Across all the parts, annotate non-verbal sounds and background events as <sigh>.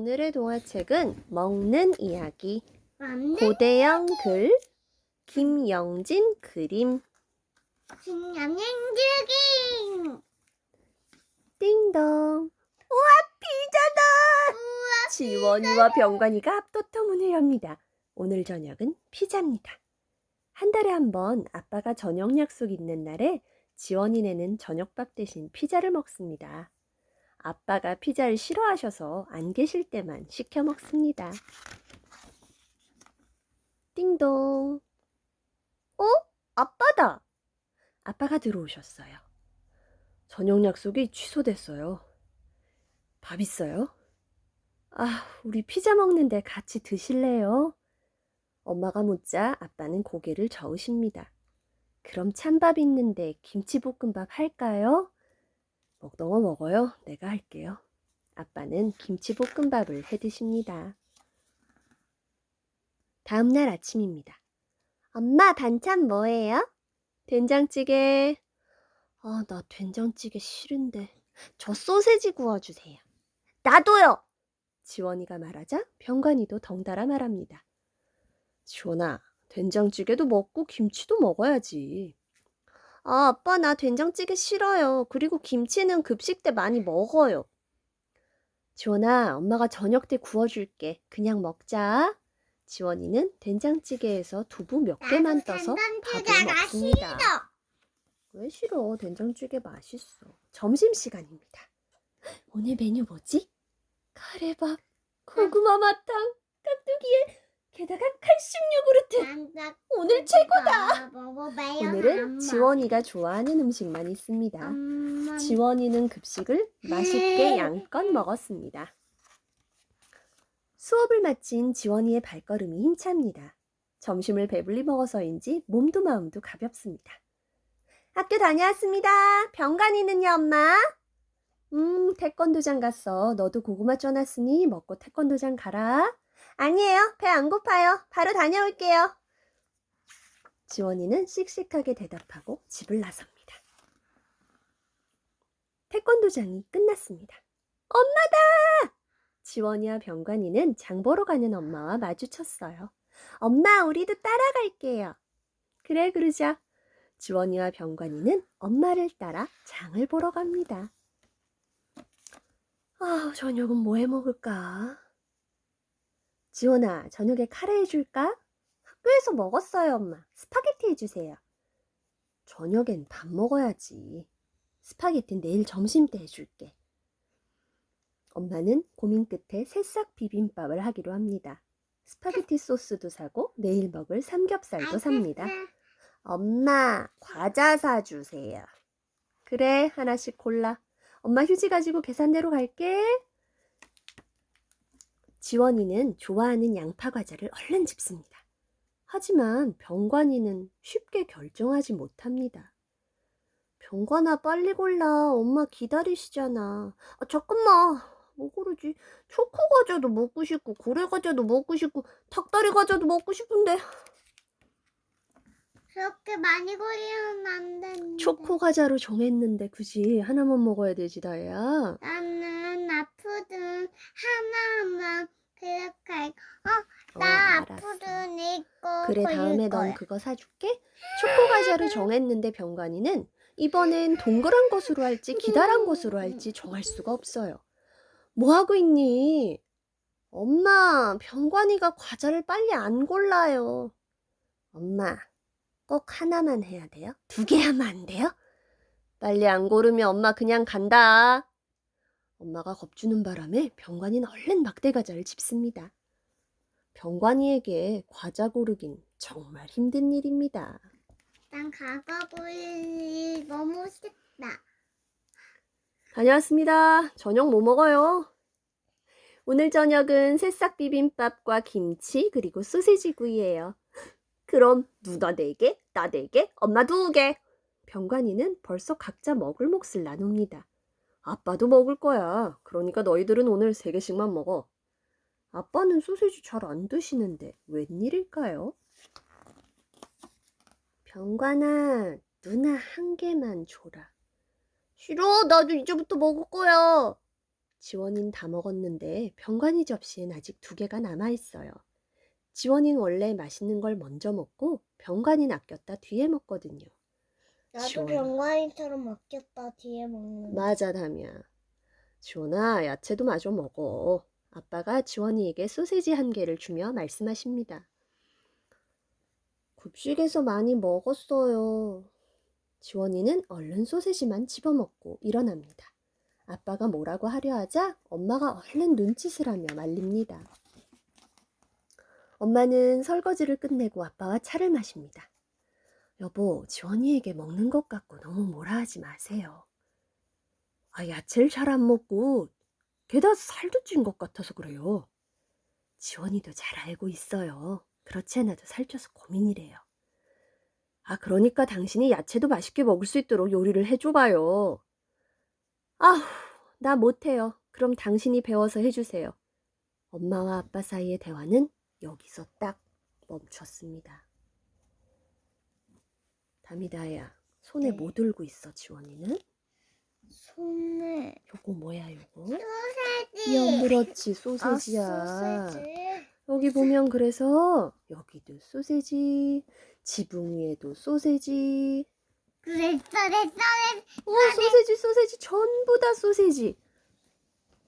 오늘의 동화책은 먹는 이야기. 고대영 글, 김영진 그림. 신년행주기. 띵동. 우와, 피자다! <laughs> 지원이와 병관이가 앞도터 문을 엽니다. 오늘 저녁은 피자입니다. 한 달에 한 번 아빠가 저녁 약속 있는 날에 지원이네는 저녁밥 대신 피자를 먹습니다. 아빠가 피자를 싫어하셔서 안 계실 때만 시켜 먹습니다. 띵동. 어? 아빠다! 아빠가 들어오셨어요. 저녁 약속이 취소됐어요. 밥 있어요? 아, 우리 피자 먹는데 같이 드실래요? 엄마가 묻자 아빠는 고개를 저으십니다. 그럼 찬밥 있는데 김치볶음밥 할까요? 먹동어 먹어요. 내가 할게요. 아빠는 김치볶음밥을 해 드십니다. 다음 날 아침입니다. 엄마 반찬 뭐예요? 된장찌개. 아, 나 된장찌개 싫은데. 저 소세지 구워주세요. 나도요! 지원이가 말하자 병관이도 덩달아 말합니다. 지원아, 된장찌개도 먹고 김치도 먹어야지. 아, 아빠, 나 된장찌개 싫어요. 그리고 김치는 급식 때 많이 먹어요. 지원아, 엄마가 저녁 때 구워줄게. 그냥 먹자. 지원이는 된장찌개에서 두부 몇 개만 떠서 밥을 먹습니다. 왜 싫어? 된장찌개 맛있어. 점심시간입니다. 오늘 메뉴 뭐지? 카레밥, 고구마 마탕, 깍두기에 게다가 칼슘 요구르트. 오늘 최고다. 오늘은 지원이가 좋아하는 음식만 있습니다. 지원이는 급식을 맛있게 양껏 먹었습니다. 수업을 마친 지원이의 발걸음이 힘찹니다. 점심을 배불리 먹어서인지 몸도 마음도 가볍습니다. 학교 다녀왔습니다. 병관이는요, 엄마? 음, 태권도장 갔어. 너도 고구마 쪄놨으니 먹고 태권도장 가라. 아니에요. 배 안 고파요. 바로 다녀올게요. 지원이는 씩씩하게 대답하고 집을 나섭니다. 태권도장이 끝났습니다. 엄마다! 지원이와 병관이는 장 보러 가는 엄마와 마주쳤어요. 엄마, 우리도 따라갈게요. 그래, 그러자. 지원이와 병관이는 엄마를 따라 장을 보러 갑니다. 아, 저녁은 뭐 해 먹을까? 지원아, 저녁에 카레 해줄까? 학교에서 먹었어요, 엄마. 스파게티 해주세요. 저녁엔 밥 먹어야지. 스파게티는 내일 점심 때 해줄게. 엄마는 고민 끝에 새싹 비빔밥을 하기로 합니다. 스파게티 소스도 사고 내일 먹을 삼겹살도 삽니다. 엄마, 과자 사주세요. 그래, 하나씩 골라. 엄마 휴지 가지고 계산대로 갈게. 지원이는 좋아하는 양파 과자를 얼른 집습니다. 하지만 병관이는 쉽게 결정하지 못합니다. 병관아, 빨리 골라. 엄마 기다리시잖아. 아, 잠깐만. 뭐 고르지? 초코 과자도 먹고 싶고, 고래 과자도 먹고 싶고, 닭다리 과자도 먹고 싶은데. 그렇게 많이 걸리면 안 되는데. 초코 과자로 정했는데 굳이 하나만 먹어야 되지, 다혜야. 나는 아프든 하나만 그렇게 할- 어, 어, 나 알았어. 아프든 이거 그래 걸릴 다음에 넌 거야. 그거 사줄게. 초코 과자를 정했는데 병관이는 이번엔 동그란 것으로 할지 기다란 것으로 할지 정할 수가 없어요. 뭐 하고 있니? 엄마, 병관이가 과자를 빨리 안 골라요. 엄마, 꼭 하나만 해야 돼요? 두 개 하면 안 돼요? 빨리 안 고르면 엄마 그냥 간다. 엄마가 겁주는 바람에 병관이는 얼른 막대 과자를 집습니다. 병관이에게 과자 고르긴 정말 힘든 일입니다. 난 가가고이 너무 싫다. 다녀왔습니다. 저녁 뭐 먹어요? 오늘 저녁은 새싹 비빔밥과 김치 그리고 소세지 구이예요. 그럼 누나 네 개, 나 네 개, 엄마 두 개. 병관이는 벌써 각자 먹을 몫을 나눕니다. 아빠도 먹을 거야. 그러니까 너희들은 오늘 세 개씩만 먹어. 아빠는 소세지 잘 안 드시는데 웬일일까요? 병관아, 누나 한 개만 줘라. 싫어, 나도 이제부터 먹을 거야. 지원이는 다 먹었는데 병관이 접시엔 아직 두 개가 남아 있어요. 지원이는 원래 맛있는 걸 먼저 먹고 병관이는 아꼈다 뒤에 먹거든요. 나도 지원. 병관이처럼 아꼈다 뒤에 먹는. 맞아, 담이야. 지원아, 야채도 마저 먹어. 아빠가 지원이에게 소세지 한 개를 주며 말씀하십니다. 급식에서 많이 먹었어요. 지원이는 얼른 소세지만 집어먹고 일어납니다. 아빠가 뭐라고 하려 하자 엄마가 얼른 눈짓을 하며 말립니다. 엄마는 설거지를 끝내고 아빠와 차를 마십니다. 여보, 지원이에게 먹는 것 같고 너무 뭐라 하지 마세요. 아, 야채를 잘 안 먹고 게다가 살도 찐 것 같아서 그래요. 지원이도 잘 알고 있어요. 그렇지 않아도 살쪄서 고민이래요. 아, 그러니까 당신이 야채도 맛있게 먹을 수 있도록 요리를 해줘봐요. 아휴, 나 못해요. 그럼 당신이 배워서 해주세요. 엄마와 아빠 사이의 대화는 여기서 딱 멈췄습니다. 다미다야, 손에 네. 뭐 들고 있어, 지원이는? 손에 요거 뭐야, 요거? 소세지. 야, 그렇지, 아, 소세지야. 소세지. 여기 보면 그래서 여기도 소세지, 지붕 위에도 소세지, 그랬어, 그랬어, 그랬어. 어, 소세지, 소세지, 전부 다 소세지.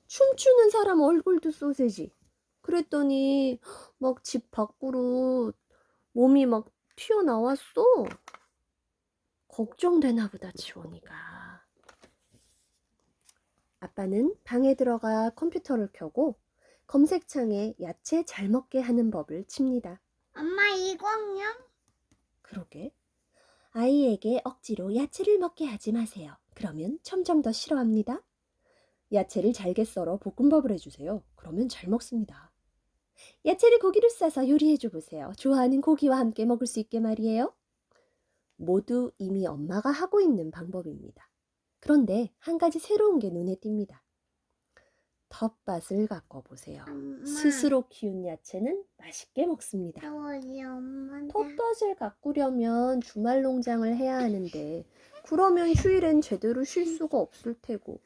춤추는 사람 얼굴도 소세지. 그랬더니 막 집 밖으로 몸이 막 튀어나왔어. 걱정되나 보다, 지원이가. 아빠는 방에 들어가 컴퓨터를 켜고 검색창에 야채 잘 먹게 하는 법을 칩니다. 엄마 이거요? 그러게. 아이에게 억지로 야채를 먹게 하지 마세요. 그러면 점점 더 싫어합니다. 야채를 잘게 썰어 볶음밥을 해주세요. 그러면 잘 먹습니다. 야채를 고기로 싸서 요리해줘 보세요. 좋아하는 고기와 함께 먹을 수 있게 말이에요. 모두 이미 엄마가 하고 있는 방법입니다. 그런데 한 가지 새로운 게 눈에 띕니다. 텃밭을 가꿔 보세요. 엄마. 스스로 키운 야채는 맛있게 먹습니다. 우리. 텃밭을 가꾸려면 주말 농장을 해야 하는데 그러면 휴일엔 제대로 쉴 수가 없을 테고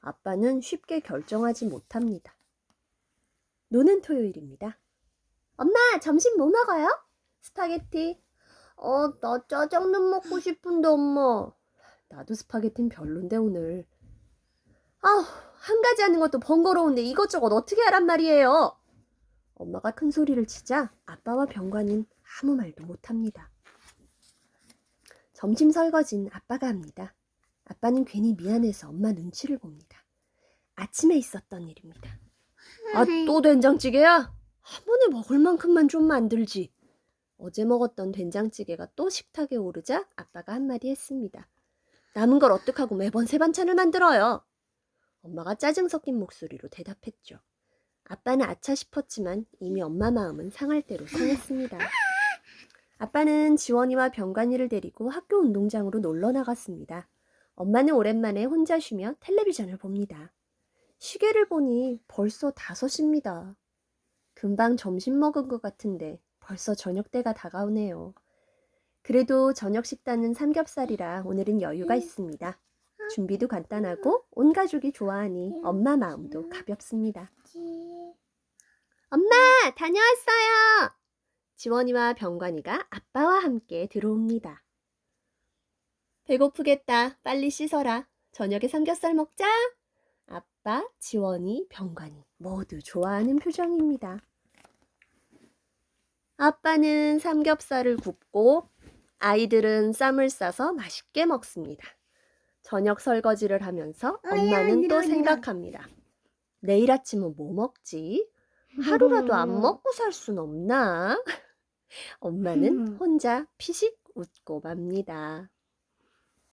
아빠는 쉽게 결정하지 못합니다. 노는 토요일입니다. 엄마, 점심 뭐 먹어요? 스파게티. 어, 나 짜장면 먹고 싶은데 엄마. 나도 스파게티는 별론데 오늘. 아우, 한 가지 하는 것도 번거로운데 이것저것 어떻게 하란 말이에요? 엄마가 큰 소리를 치자 아빠와 병관은 아무 말도 못합니다. 점심 설거지는 아빠가 합니다. 아빠는 괜히 미안해서 엄마 눈치를 봅니다. 아침에 있었던 일입니다. 아, 또 된장찌개야? 한 번에 먹을 만큼만 좀 만들지. 어제 먹었던 된장찌개가 또 식탁에 오르자 아빠가 한마디 했습니다. 남은 걸 어떡하고 매번 새 반찬을 만들어요? 엄마가 짜증 섞인 목소리로 대답했죠. 아빠는 아차 싶었지만 이미 엄마 마음은 상할 대로 상했습니다. 아빠는 지원이와 병관이를 데리고 학교 운동장으로 놀러 나갔습니다. 엄마는 오랜만에 혼자 쉬며 텔레비전을 봅니다. 시계를 보니 벌써 5시입니다. 금방 점심 먹은 것 같은데 벌써 저녁 때가 다가오네요. 그래도 저녁 식단은 삼겹살이라 오늘은 여유가 있습니다. 준비도 간단하고 온 가족이 좋아하니 엄마 마음도 가볍습니다. 엄마, 다녀왔어요. 지원이와 병관이가 아빠와 함께 들어옵니다. 배고프겠다. 빨리 씻어라. 저녁에 삼겹살 먹자. 아빠, 지원이, 병관이 모두 좋아하는 표정입니다. 아빠는 삼겹살을 굽고 아이들은 쌈을 싸서 맛있게 먹습니다. 저녁 설거지를 하면서 엄마는 또 생각합니다. 내일 아침은 뭐 먹지? 하루라도 안 먹고 살 순 없나? <laughs> 엄마는 혼자 피식 웃고 맙니다.